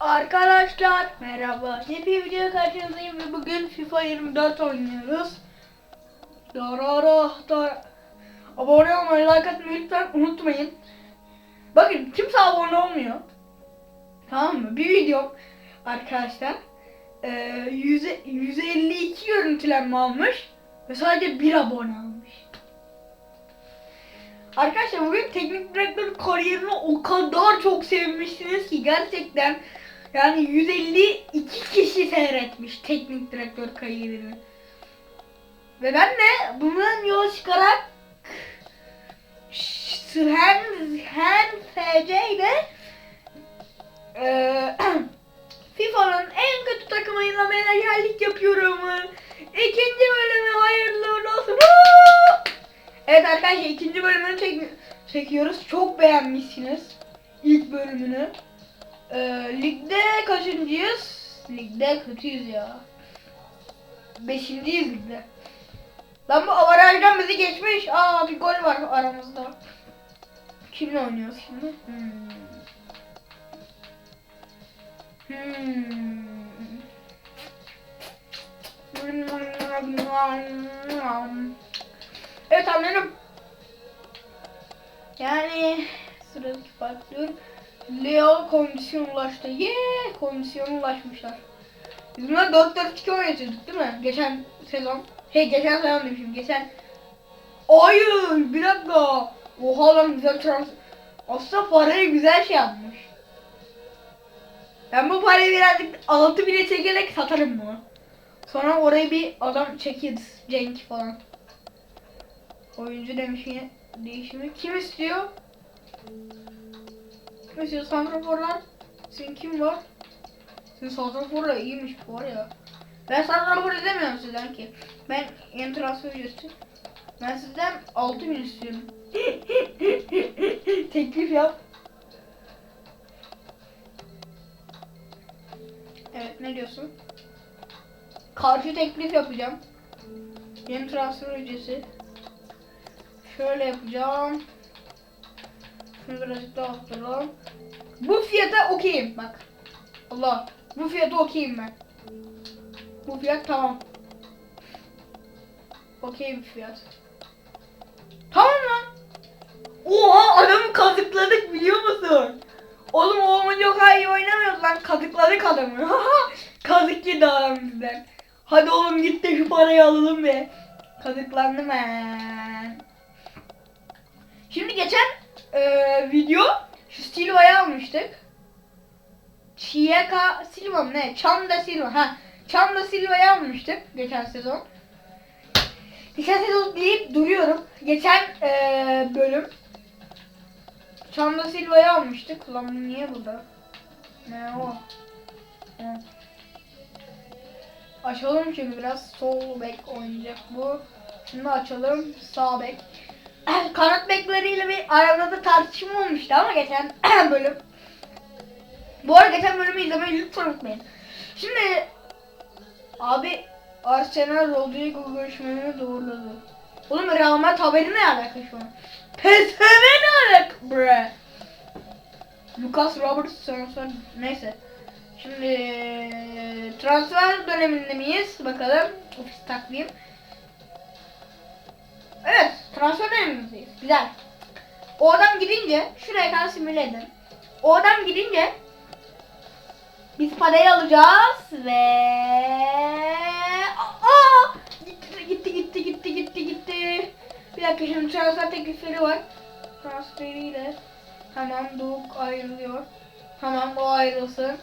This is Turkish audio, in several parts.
Arkadaşlar merhaba. Yeni bir video karşınızdayım ve bugün FIFA 24 oynuyoruz. Darara dar. Abone olmayı, like atmayı lütfen unutmayın. Bakın kimse abone olmuyor. Tamam mı? Bir video arkadaşlar e, yüze, 152 görüntülenme almış ve sadece bir abone almış. Arkadaşlar bugün teknik direktör kariyerini o kadar çok sevmişsiniz ki gerçekten yani 152 kişi seyretmiş teknik direktör kariyerini. Ve ben de bundan yola çıkarak Shen Hen FC ile eee, FIFA'nın en kötü takımıyla menajerlik yapıyorum. İkinci bölümü hayırlı olsun. Evet arkadaşlar ikinci bölümünü çek çekiyoruz. Çok beğenmişsiniz ilk bölümünü. Ee, ligde kaçıncıyız? Ligde kötüyüz ya. Beşinciyiz ligde. Lan bu avarajdan bizi geçmiş. Aa bir gol var aramızda. Kimle oynuyoruz şimdi? Hmm. Hmm. Evet anladım. Yani sıradaki başlıyor. Leo kondisyon ulaştı. Yeee kondisyon ulaşmışlar. Biz bunlar 4-4-2 oynatıyorduk değil mi? Geçen sezon. Hey geçen sezon demişim. Geçen. Hayır bir dakika. Oha lan güzel trans. Aslında parayı güzel şey yapmış. Ben bu parayı birazcık 6 bile çekerek satarım bunu. Sonra oraya bir adam çekeriz. Cenk falan. Oyuncu demiş yine değişimi. Kim istiyor? İstiyor? Santraforlar. Senin kim var? Senin santraforlar iyiymiş bu var ya. Ben santrafor izlemiyorum sizden ki. Ben yeni transfer ücreti. Ben sizden 6000 istiyorum. Teklif yap. Evet ne diyorsun? Karşı teklif yapacağım. Yeni transfer ücreti. Şöyle yapacağım. Şunu birazcık daha arttıralım. Bu fiyata okeyim bak. Allah. Bu fiyata okeyim ben. Bu fiyat tamam. Okey bir fiyat. Tamam lan. Oha adamı kazıkladık biliyor musun? Oğlum o olunca o kadar iyi oynamıyordu lan. Kazıkladık adamı. Kazık yedi adam bizden. Hadi oğlum git de şu parayı alalım be. Kazıklandım ben. Şimdi geçen e, video şu Silva'yı almıştık. Chieka Silva mı ne? Chanda Silva. Ha. Chanda Silva'yı almıştık geçen sezon. Geçen sezon deyip duruyorum. Geçen e, bölüm Chanda Silva'yı almıştık. Lan bu niye burada? Ne o? Ha. Açalım çünkü biraz sol bek oynayacak bu. Şunu açalım. Sağ bek. Kanat bekleriyle bir aramızda tartışma olmuştu ama geçen bölüm. Bu arada geçen bölümü izlemeyi lütfen unutmayın. Şimdi abi Arsenal Rodrigo görüşmelerini doğruladı. Oğlum Madrid haberi ne alaka şu an? PSV ne alaka bre? Lucas Robertson neyse. Şimdi transfer döneminde miyiz? Bakalım. Ofis takvim. Evet, transfer dönemindeyiz. Güzel. O adam gidince, şuraya kadar simüle edin. O adam gidince biz parayı alacağız ve Aa! gitti gitti gitti gitti gitti gitti. Bir dakika şimdi transfer teklifleri var. Transferiyle tamam Duk ayrılıyor. Tamam o ayrılsın.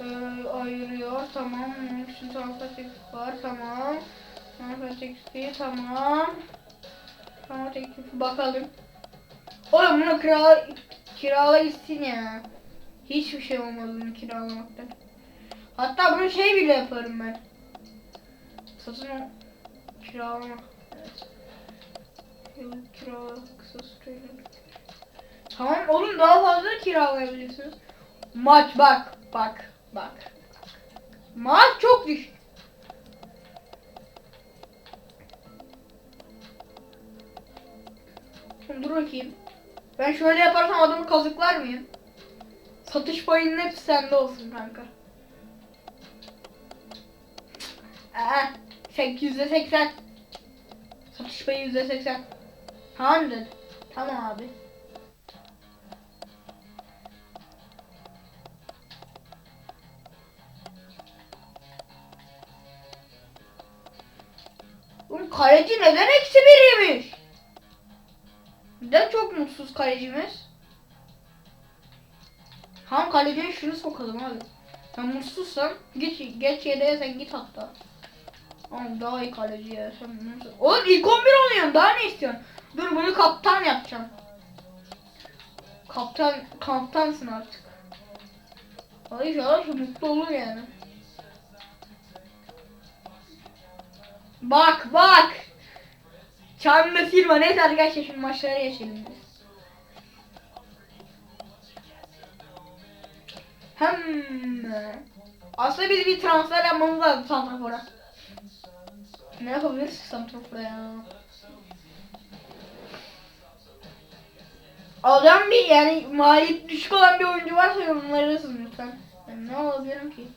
Ee, ayırıyor. Tamam. Şimdi transfer teklifi var. Tamam. Transfer teklifi tamam. Tamam teklifi bakalım. Oğlum bunu kira kirala gitsin ya. Hiçbir şey olmaz bunu kiralamaktan. Hatta bunu şey bile yaparım ben. Satın al- kiralamak. Evet. Yıllık kirala kısa süreyle. Tamam oğlum daha fazla kiralayabilirsiniz. Maç bak bak bak. Maç çok düşük. Dur bakayım. Ben şöyle yaparsam adamı kazıklar mıyım? Satış payının hepsi sende olsun kanka. Sen yüzde seksen. Satış payı yüzde seksen. Hundred. Tamam abi. Oğlum kaleci neden eksi biriymiş? Neden çok mutsuz kalecimiz? Ham kaleciye şunu sokalım abi. Sen mutsuzsan geç geç yedeğe sen git hatta. Oğlum daha iyi kaleci ya sen mutsuz. Oğlum ilk 11 oluyorsun daha ne istiyorsun? Dur bunu kaptan yapacağım. Kaptan kaptansın artık. Ay şu mutlu olur yani. Bak bak. Çamlı Silva neyse arkadaşlar şimdi maçlara geçelim biz. Hmm. Aslında biz bir transfer yapmamız lazım Santrafor'a. Ne yapabiliriz Santrafor'a ya? Adam bir yani maliyet düşük olan bir oyuncu varsa yorumlarırsın lütfen. Yani ne olabilirim ki?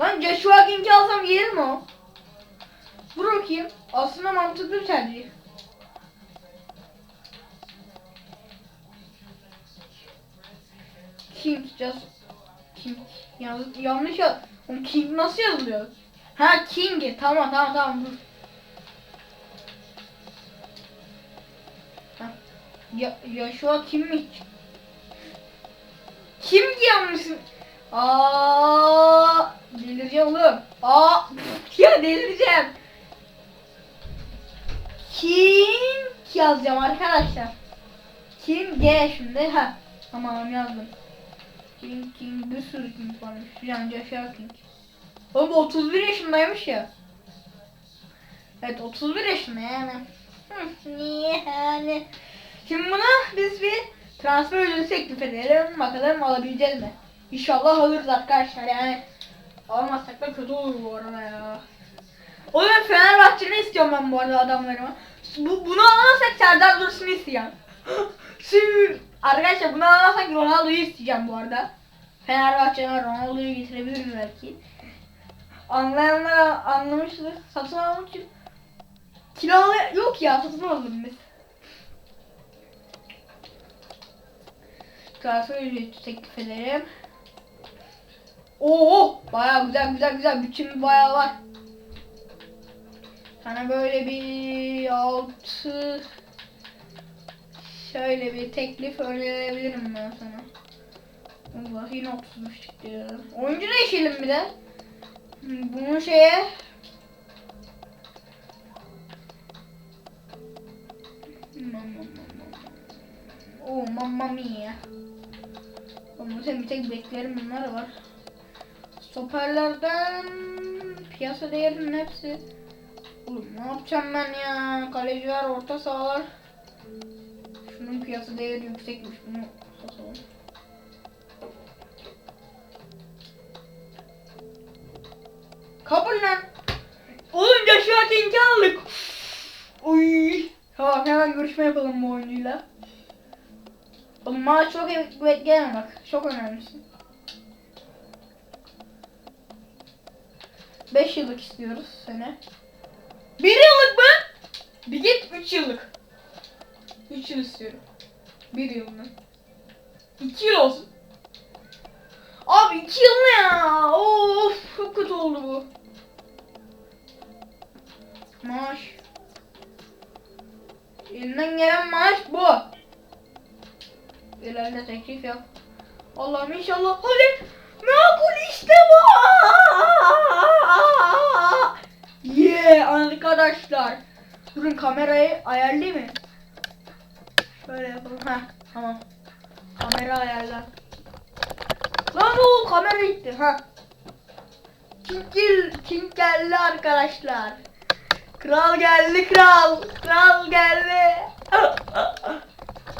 Lan Joshua King'i alsam gelir mi o? Dur bakayım. Aslında mantıklı bir tercih. King just King Yalnız, yanlış ya. King nasıl yazılıyor? Ha King. Tamam tamam tamam dur. Ha. Ya, Joshua kimmiş? Kim yanlış? Aa, delireceğim oğlum. Aa, ya delireceğim. King yazacağım arkadaşlar. King G şimdi ha. Tamam yazdım. King King bir sürü King varmış. Yani Joshua King. Oğlum 31 yaşındaymış ya. Evet 31 yaşında yani. Niye yani? Şimdi buna biz bir transfer ödülü teklif edelim. Bakalım alabileceğiz mi? İnşallah alırız arkadaşlar yani. Alamazsak da kötü olur bu arada ya. O yüzden Fenerbahçe'ni istiyorum ben bu arada adamlarıma. Bu, bunu alamazsak Serdar Dursun'u isteyeceğim. Şimdi arkadaşlar bunu alamazsak Ronaldo'yu isteyeceğim bu arada. Fenerbahçe'den Ronaldo'yu getirebilirim belki. Anlayanlar anlamıştır. Satın almak için kiralı yok ya satın alalım biz. Transfer ücreti teklif ederim. Oo, bayağı güzel güzel güzel bütçemiz bayağı var. Sana böyle bir altı şöyle bir teklif önerebilirim ben sana. Allah yine 35 çıktı ya. Oyuncu değişelim bir de. Bunu şeye Oh mamma mia. Ama bir tek beklerim bunlar var. Stoperlerden piyasa değerinin hepsi. Oğlum ne yapacağım ben ya? Kaleciler, orta sahalar. Şunun piyasa değeri yüksekmiş. Bunu satalım. Kabul lan. Oğlum Joshua King'i aldık. Uy. Tamam hemen görüşme yapalım bu oyuncuyla. Oğlum maaş çok bekleme bak. Çok önemlisin. 5 yıllık istiyoruz sene. 1 yıllık mı? Bir git 3 yıllık. 3 yıl istiyorum. 1 yılını. 2 yıl olsun. Abi 2 yıl ne ya? Of çok kötü oldu bu. Maaş. Elinden gelen maaş bu. İleride teklif yap. Allah'ım inşallah. Hadi. Makul işte bu. Yeah arkadaşlar. Durun kamerayı ayarlayayım mı? Şöyle yapalım. Ha tamam. Kamera ayarla. Lan o kamera gitti. Ha. King, gel, King geldi arkadaşlar. Kral geldi kral. Kral geldi.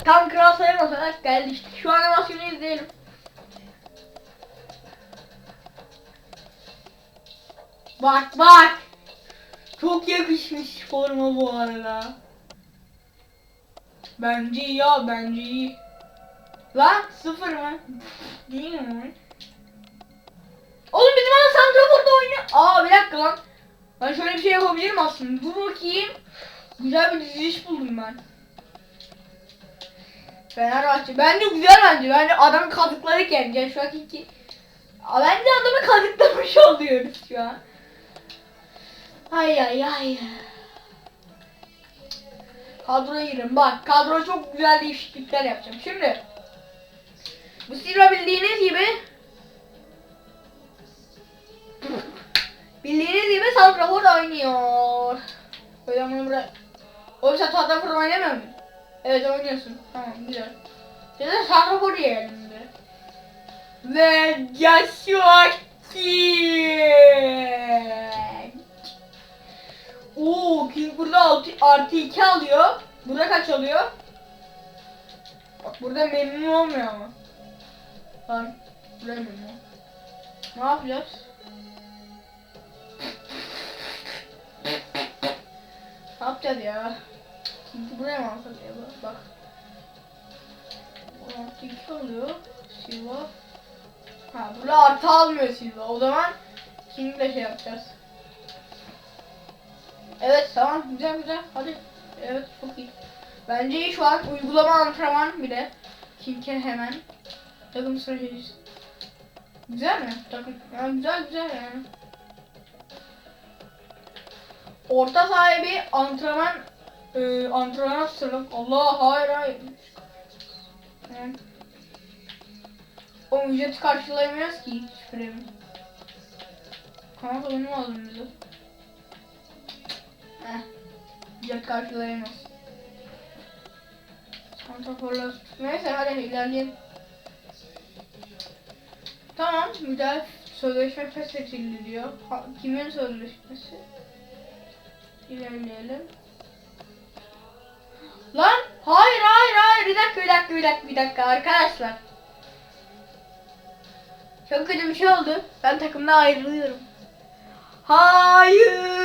Tam kral sayamasak geldi işte. Şu animasyonu izleyelim. Bak bak. Çok yakışmış forma bu arada. Bence iyi ya bence iyi. Lan sıfır mı? Değil mi? Oğlum bizim adam Santrafor'da oynuyor. Aa bir dakika lan. Ben şöyle bir şey yapabilirim aslında. Dur bakayım. Güzel bir diziliş buldum ben. Fenerbahçe. Bence güzel bence. Bence adamı kazıkladık yani. Şu anki iki. Bence adamı kazıklamış oluyoruz şu an. Ay ay ay. Kadroya girin. Bak kadroya çok güzel değişiklikler yapacağım. Şimdi bu Silva bildiğiniz gibi bildiğiniz gibi Santrafor oynuyor. Böyle bunu. Oğlum sen Santrafor oynamıyor musun? Evet oynuyorsun. Tamam güzel. Şimdi Santrafor yiyelim de. Ve Joshua King. Oo King burada altı, artı 2 alıyor. Burada kaç alıyor? Bak burada memnun olmuyor ama. Bak burada memnun. Ne yapacağız? ne yapacağız ya? King'i buraya mı alsak ya? Bak. Bu Artı 2 alıyor. Silva. Ha burada artı almıyor Silva. O zaman King'le şey yapacağız. Evet tamam güzel güzel hadi. Evet çok iyi. Bence iyi şu an uygulama antrenman bile. King'e hemen. Takım stratejisi. Güzel mi? Takım. Yani güzel güzel yani. Orta sahibi antrenman e, antrenman sırrım. Allah hayır hayır. Yani. O ücreti karşılayamıyoruz ki hiç premi. Kanat oyunu lazım bize. Ücret karşılayamaz. Santraforlar. Neyse hadi ilerleyelim. Tamam güzel. Sözleşme feshedildi diyor. Ha, kimin sözleşmesi? İlerleyelim. Lan hayır hayır hayır bir dakika bir dakika bir dakika bir dakika arkadaşlar. Çok kötü bir şey oldu. Ben takımdan ayrılıyorum. Hayır.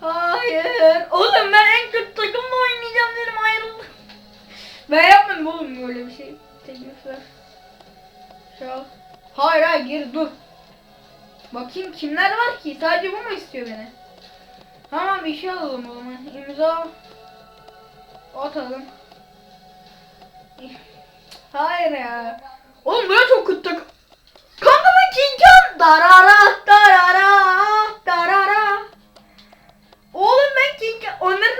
Hayır. Oğlum ben en kötü takımla oynayacağım dedim ayrıldım. Ben oğlum böyle bir şey. Teklifler. Şu an. Hayır hayır geri dur. Bakayım kimler var ki? Sadece bu mu istiyor beni? Tamam bir şey alalım o zaman. İmza atalım. Hayır ya. Oğlum ne çok takım. Kanka ben Kinkan. Darara darara darara. Oğlum ben Kinkan. Onların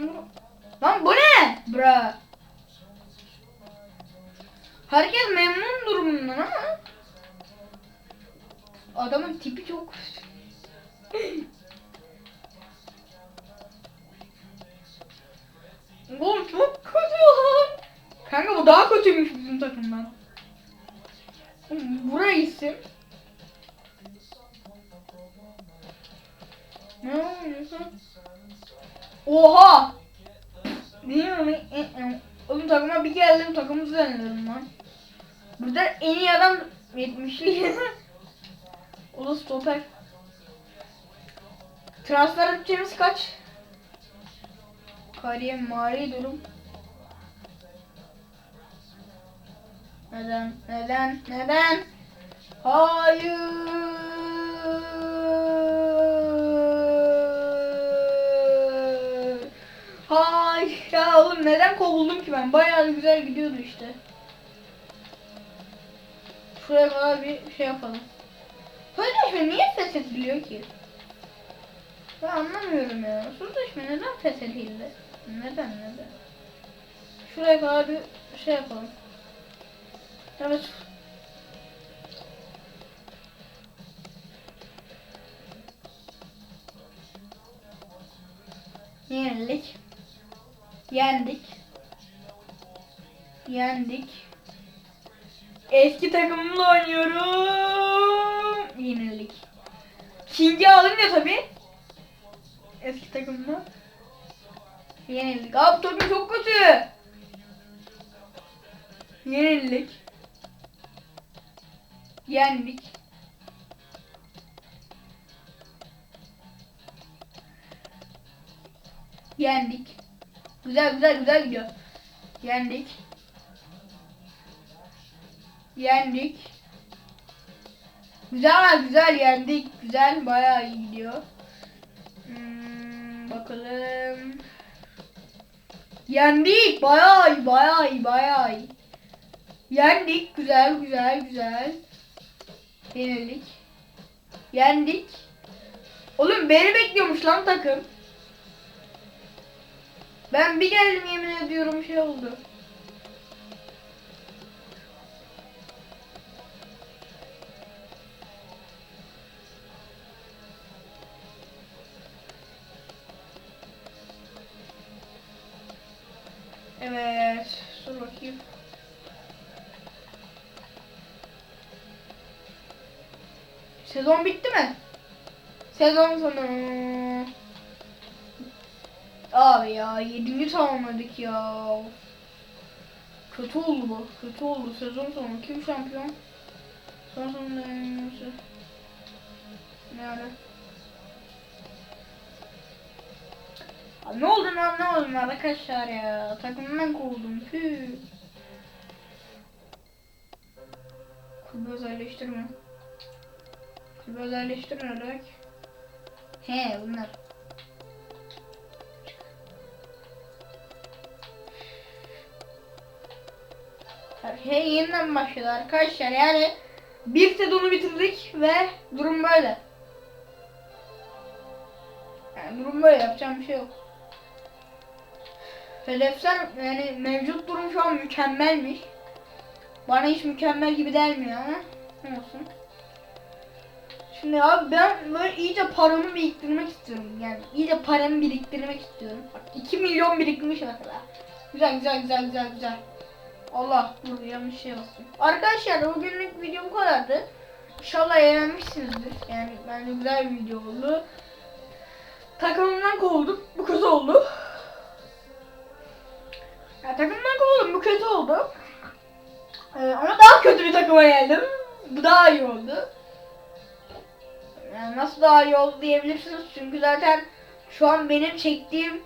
Dur. Lan bu ne? Bra. Herkes memnun durumundan ama. Adamın tipi çok Oğlum çok kötü lan. Kanka bu daha kötüymüş bizim takımdan. Buraya gitsin. Ne oynuyorsun? Oha! Mi? Oğlum takıma bir geldim takımı zannederim lan. Burada en iyi adam 70'li. o da stoper. Transfer bütçemiz kaç? Kariyer mali durum. Neden? Neden? Neden? Hayır. Hayır. Ya oğlum neden kovuldum ki ben? Bayağı güzel gidiyordu işte. Şuraya kadar bir şey yapalım. Sözleşme niye feshediliyor ki? Ben anlamıyorum ya. Sözleşme neden feshedildi? Neden neden? Şuraya kadar bir şey yapalım. Evet. Yenildik. Yendik. Yendik. Eski takımımla oynuyorum. Yenildik. King'i alınca tabi. Eski takımda. Yenildik. Abi takım çok kötü. Yenildik. Yendik. Yendik. Güzel güzel güzel gidiyor. Yendik. Yendik. Güzel güzel yendik. Güzel bayağı iyi gidiyor. Hmm, bakalım. Yendik. Bayağı iyi bayağı iyi bayağı iyi. Yendik. Güzel güzel güzel. Yenildik. Yendik. Oğlum beni bekliyormuş lan takım. Ben bir geldim yemin ediyorum şey oldu. Evet. Dur bakayım. Sezon bitti mi? Sezon sonu. Abi ya 7. tamamladık ya. Kötü oldu bu. Kötü oldu. Sezon sonu. Kim şampiyon? Son sonunda. Ne ara? Abi ne oldu lan ne oldu arkadaşlar ya. Takımdan kovuldum. Püh. Kulübü özelleştirme. Kulübü özelleştirme. He bunlar. Şey yeniden başladı arkadaşlar. Yani bir sezonu bitirdik ve durum böyle. Yani durum böyle yapacağım bir şey yok. Hedefler yani mevcut durum şu an mükemmelmiş. Bana hiç mükemmel gibi gelmiyor ama ne olsun. Şimdi abi ben böyle iyice paramı biriktirmek istiyorum. Yani iyice paramı biriktirmek istiyorum. Bak 2 milyon birikmiş mesela. Güzel güzel güzel güzel güzel. Allah yanlış şey olsun. Arkadaşlar bugünlük video bu kadardı. İnşallah eğlenmişsinizdir. Yani bence güzel bir video oldu. Takımımdan kovuldum. Bu kötü oldu. Ya, takımdan kovuldum. Bu kötü oldu. Ee, ama daha kötü bir takıma geldim. Bu daha iyi oldu. Yani nasıl daha iyi oldu diyebilirsiniz. Çünkü zaten şu an benim çektiğim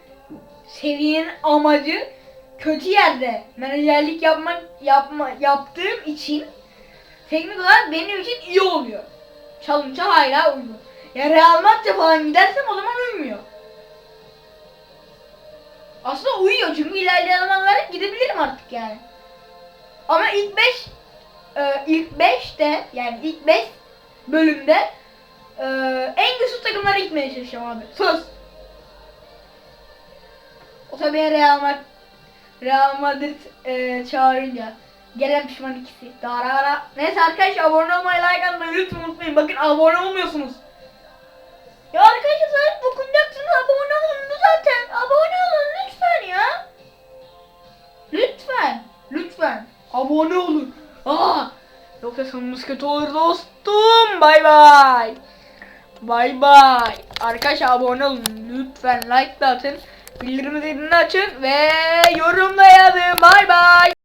seviyenin amacı kötü yerde menajerlik yapmak yapma yaptığım için teknik olarak benim için iyi oluyor. Çalınca hala uyuyor. Ya Real Madrid falan gidersem o zaman uymuyor. Aslında uyuyor çünkü ilerleyen zamanlarda gidebilirim artık yani. Ama ilk 5 ilk 5'te yani ilk 5 bölümde e, en güçlü takımlara gitmeye çalışacağım abi. Söz. O tabii Real Madrid Real Madrid e, çağırınca gelen pişman ikisi. Darara. Neyse arkadaşlar abone olmayı, like atmayı lütfen unutmayın. Bakın abone olmuyorsunuz. Ya arkadaşlar zaten dokunacaksınız abone olun zaten. Abone olun lütfen ya. Lütfen. Lütfen. Abone olun. Aa. Yoksa sonumuz kötü olur dostum. Bay bay. Bay bay. Arkadaşlar abone olun. Lütfen like atın. Bildirim zilini açın ve yorumla yazın. Bay bay.